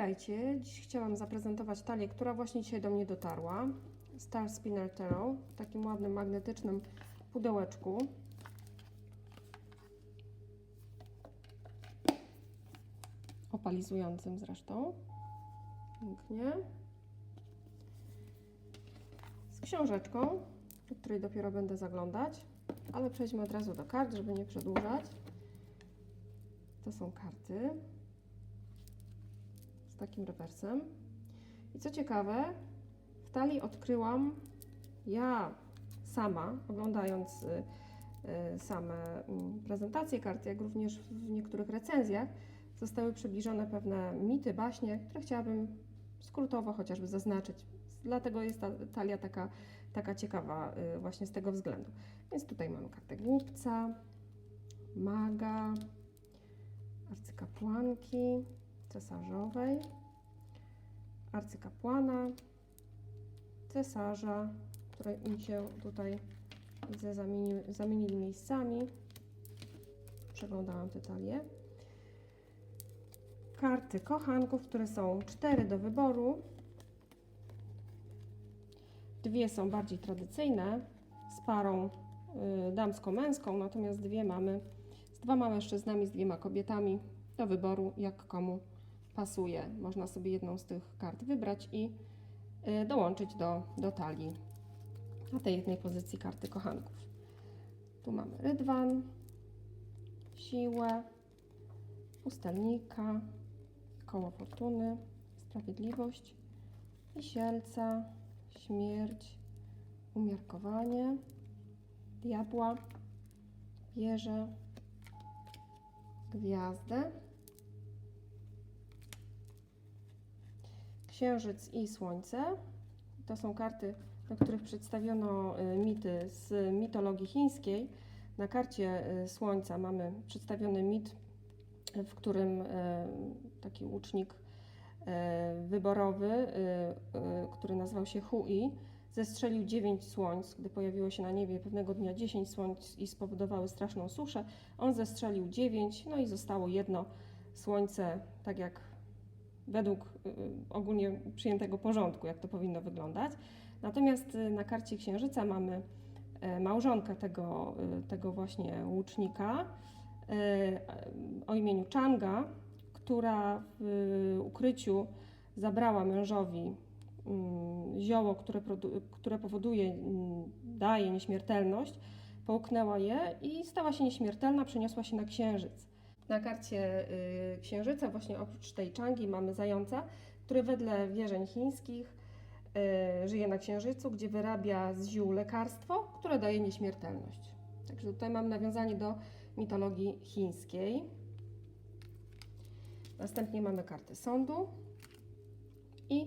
Witajcie. Dziś chciałam zaprezentować talię, która właśnie dzisiaj do mnie dotarła. Star Spinner Tarot w takim ładnym magnetycznym pudełeczku. Opalizującym zresztą. Pięknie. Z książeczką, do której dopiero będę zaglądać, ale przejdźmy od razu do kart, żeby nie przedłużać. To są karty takim rewersem. I co ciekawe, w talii odkryłam ja sama, oglądając y, y, same mm, prezentacje kart, jak również w niektórych recenzjach, zostały przybliżone pewne mity, baśnie, które chciałabym skrótowo chociażby zaznaczyć. Dlatego jest ta talia taka, taka ciekawa y, właśnie z tego względu. Więc tutaj mamy kartę głupca, maga, arcykapłanki, cesarzowej, arcykapłana, cesarza, które mi się tutaj widzę zamieni, zamienili miejscami. Przeglądałam tę talię. Karty kochanków, które są cztery do wyboru. Dwie są bardziej tradycyjne, z parą y, damsko-męską, natomiast dwie mamy z dwoma mężczyznami, z dwiema kobietami do wyboru, jak komu pasuje. Można sobie jedną z tych kart wybrać i y, dołączyć do, do talii na tej jednej pozycji karty kochanków. Tu mamy rydwan, siłę, pustelnika, koło fortuny, sprawiedliwość, wisielca, śmierć, umiarkowanie, diabła, wieżę, gwiazdę, księżyc i słońce. To są karty, na których przedstawiono y, mity z mitologii chińskiej. Na karcie y, słońca mamy przedstawiony mit, w którym y, taki łucznik wyborowy, który nazywał się Hui, zestrzelił 9 słońc, gdy pojawiło się na niebie pewnego dnia 10 słońc i spowodowały straszną suszę. On zestrzelił 9, no i zostało jedno słońce, tak jak według y, ogólnie przyjętego porządku, jak to powinno wyglądać. Natomiast y, na karcie księżyca mamy e, małżonkę tego, y, tego właśnie łucznika e, o imieniu Changa, która w ukryciu zabrała mężowi mm, zioło, które, które powoduje, mm, daje nieśmiertelność, połknęła je i stała się nieśmiertelna, przeniosła się na księżyc. Na karcie y, księżyca, właśnie oprócz tej czangi, mamy zająca, który wedle wierzeń chińskich y, żyje na księżycu, gdzie wyrabia z ziół lekarstwo, które daje nieśmiertelność. Także tutaj mam nawiązanie do mitologii chińskiej. Następnie mamy kartę sądu i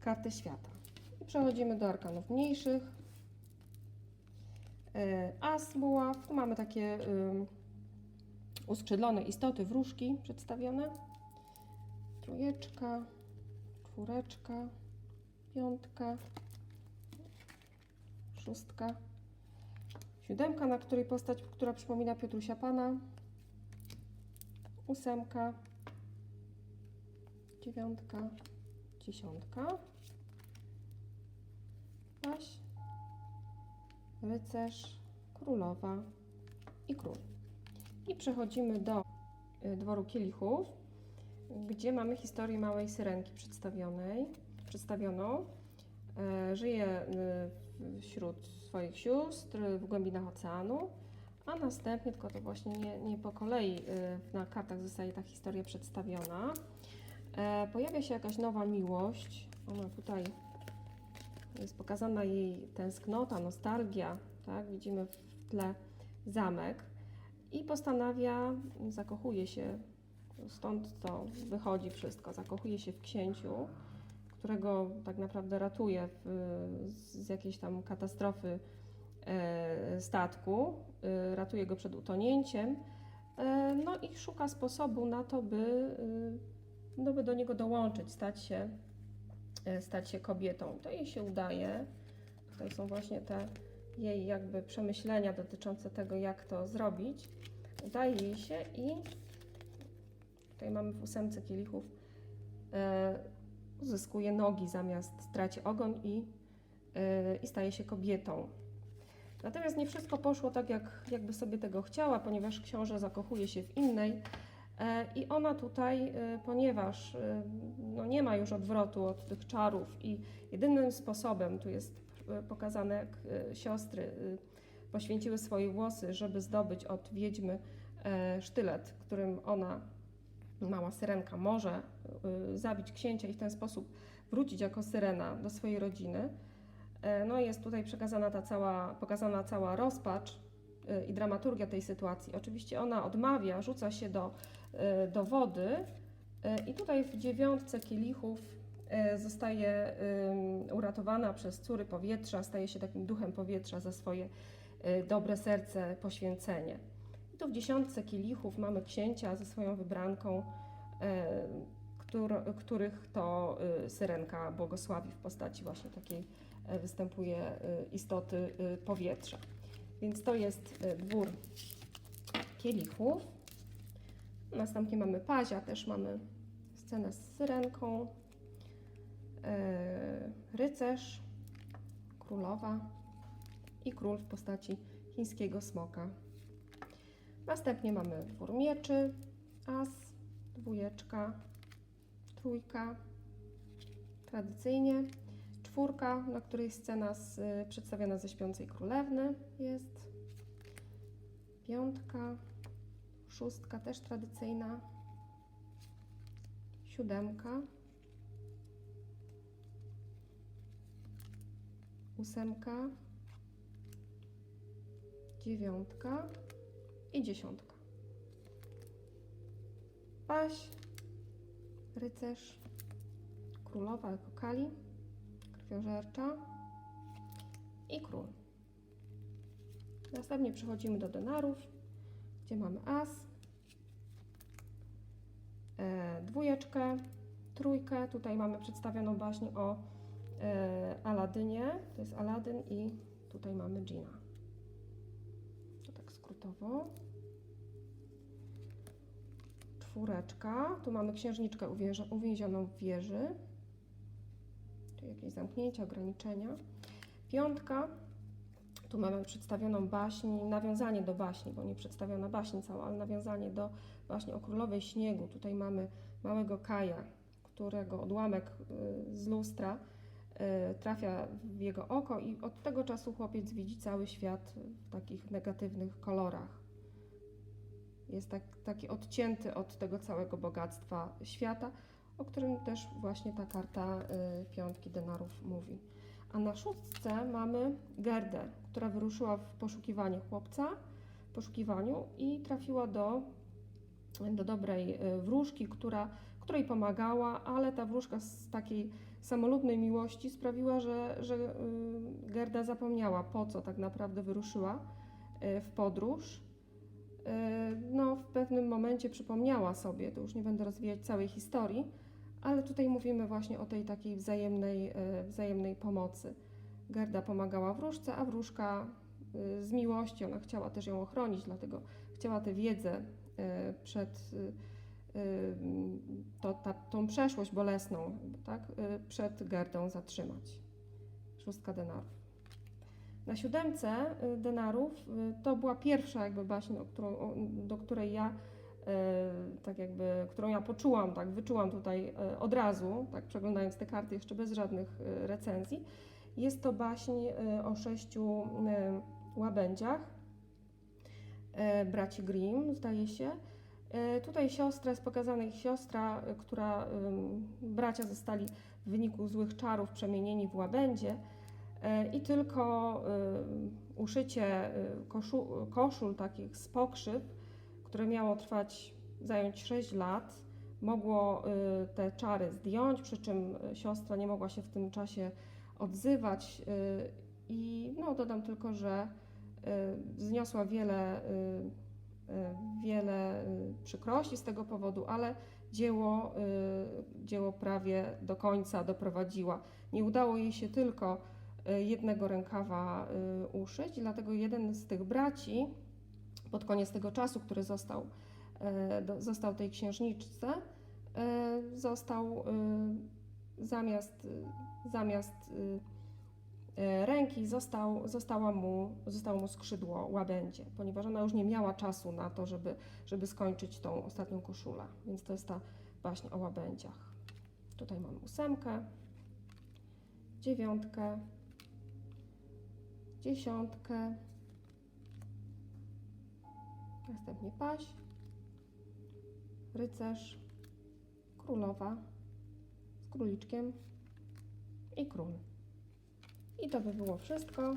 kartę świata. I przechodzimy do arkanów mniejszych. Y, As buław, tu mamy takie uskrzydlone istoty, wróżki przedstawione. Trójeczka, czwóreczka, piątka, szóstka, siódemka, na której postać, która przypomina Piotrusia Pana, ósemka, dziewiątka, dziesiątka, paś, rycerz, królowa i król. I przechodzimy do y, dworu kielichów, gdzie mamy historię małej syrenki przedstawionej, przedstawioną. E, żyje y, wśród swoich sióstr w głębinach oceanu, a następnie, tylko to właśnie nie, nie po kolei y, na kartach zostaje ta historia przedstawiona. E, pojawia się jakaś nowa miłość. Ona tutaj jest pokazana jej tęsknota, nostalgia. Tak? Widzimy w tle zamek i postanawia, zakochuje się, stąd to wychodzi wszystko, zakochuje się w księciu, którego tak naprawdę ratuje w, z jakiejś tam katastrofy e, statku, e, ratuje go przed utonięciem, e, no i szuka sposobu na to, by, no, by do niego dołączyć, stać się, stać się kobietą. To jej się udaje. Tutaj są właśnie te jej jakby przemyślenia dotyczące tego, jak to zrobić. Udaje jej się i tutaj mamy w ósemce kielichów e, uzyskuje nogi zamiast traci ogon i, e, i staje się kobietą. Natomiast nie wszystko poszło tak, jak, jakby sobie tego chciała, ponieważ książę zakochuje się w innej. E, I ona tutaj, ponieważ no nie ma już odwrotu od tych czarów i jedynym sposobem, tu jest pokazane jak e, siostry e, poświęciły swoje włosy, żeby zdobyć od wiedźmy e, sztylet, którym ona, mała syrenka, może e, zabić księcia i w ten sposób wrócić jako syrena do swojej rodziny. E, No jest tutaj przekazana ta cała, pokazana cała rozpacz e, i dramaturgia tej sytuacji. Oczywiście ona odmawia, rzuca się do, e, do wody e, i tutaj w dziewiątce kielichów e, zostaje ym, uratowana przez córy powietrza, staje się takim duchem powietrza za swoje e, dobre serce, poświęcenie. I tu w dziesiątce kielichów mamy księcia ze swoją wybranką, któr, których to syrenka błogosławi w postaci właśnie takiej występuje istoty powietrza. Więc to jest dwór kielichów. Następnie mamy pazia, też mamy scenę z syrenką, rycerz, królowa i król w postaci chińskiego smoka. Następnie mamy dwór mieczy, as, dwójeczka, trójka, tradycyjnie, czwórka, na której scena z, przedstawiona ze śpiącej królewny jest, piątka, szóstka też tradycyjna, siódemka, ósemka, dziewiątka i dziesiątka. Paź, rycerz, królowa jako kali, krwiożercza i król. Następnie przechodzimy do denarów, gdzie mamy as, e, dwójeczkę, trójkę. Tutaj mamy przedstawioną baśń o Aladynie. To jest Aladyn i tutaj mamy Gina. To tak skrótowo. Czwóreczka. Tu mamy księżniczkę uwięzioną w wieży. Tu jakieś zamknięcia, ograniczenia. Piątka. Tu mamy przedstawioną baśń, nawiązanie do baśni, bo nie przedstawiona baśń cała, ale nawiązanie do baśni o królowej śniegu. Tutaj mamy małego Kaja, którego odłamek y, z lustra trafia w jego oko i od tego czasu chłopiec widzi cały świat w takich negatywnych kolorach. Jest tak, taki odcięty od tego całego bogactwa świata, o którym też właśnie ta karta y, piątki denarów mówi. A na szóstce mamy Gerdę, która wyruszyła w poszukiwanie chłopca, poszukiwaniu i trafiła do, do dobrej y, wróżki, która, której pomagała, ale ta wróżka z takiej samolubnej miłości sprawiła, że, że y, Gerda zapomniała, po co tak naprawdę wyruszyła y, w podróż. Y, No, w pewnym momencie przypomniała sobie, to już nie będę rozwijać całej historii, ale tutaj mówimy właśnie o tej takiej wzajemnej, wzajemnej pomocy. Gerda pomagała wróżce, a wróżka z miłości, ona chciała też ją ochronić, dlatego chciała tę wiedzę przed to, ta, tą przeszłość bolesną, tak, e, przed Gerdą zatrzymać. Szóstka denarów. Na siódemce e, denarów to była pierwsza jakby baśń, którą, do której ja tak jakby, którą ja poczułam, tak, wyczułam tutaj od razu, tak przeglądając te karty jeszcze bez żadnych recenzji. Jest to baśń o sześciu łabędziach braci Grimm, zdaje się. E, Tutaj siostra, jest pokazana ich siostra, e, która, bracia zostali w wyniku złych czarów przemienieni w łabędzie e, i tylko uszycie y, koszu, koszul takich z pokrzyw, które miało trwać, zająć 6 lat, mogło y, te czary zdjąć, przy czym siostra nie mogła się w tym czasie odzywać y, i no, dodam tylko, że y, zniosła wiele, wiele y, przykrości z tego powodu, ale dzieło, y, dzieło prawie do końca doprowadziła. Nie udało jej się tylko y, jednego rękawa y, uszyć, dlatego jeden z tych braci pod koniec tego czasu, który został, został tej księżniczce, został zamiast, zamiast ręki został, została mu, zostało mu skrzydło łabędzie, ponieważ ona już nie miała czasu na to, żeby, żeby skończyć tą ostatnią koszulę. Więc to jest ta baśń o łabędziach. Tutaj mam ósemkę, dziewiątkę, dziesiątkę, następnie paź, rycerz, królowa z króliczkiem i król. I to by było wszystko.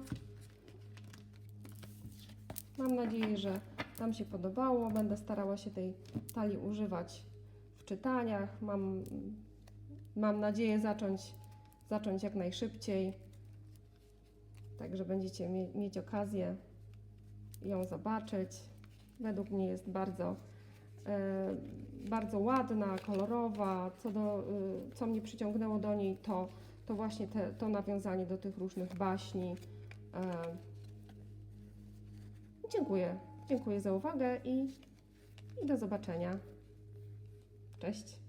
Mam nadzieję, że Wam się podobało. Będę starała się tej talii używać w czytaniach. Mam, mam nadzieję zacząć, zacząć jak najszybciej. Także będziecie mie- mieć okazję ją zobaczyć. Według mnie jest bardzo, e, bardzo ładna, kolorowa. Co, do, y, co mnie przyciągnęło do niej, to, to właśnie te, to nawiązanie do tych różnych baśni. E, dziękuję. Dziękuję za uwagę i, i do zobaczenia. Cześć.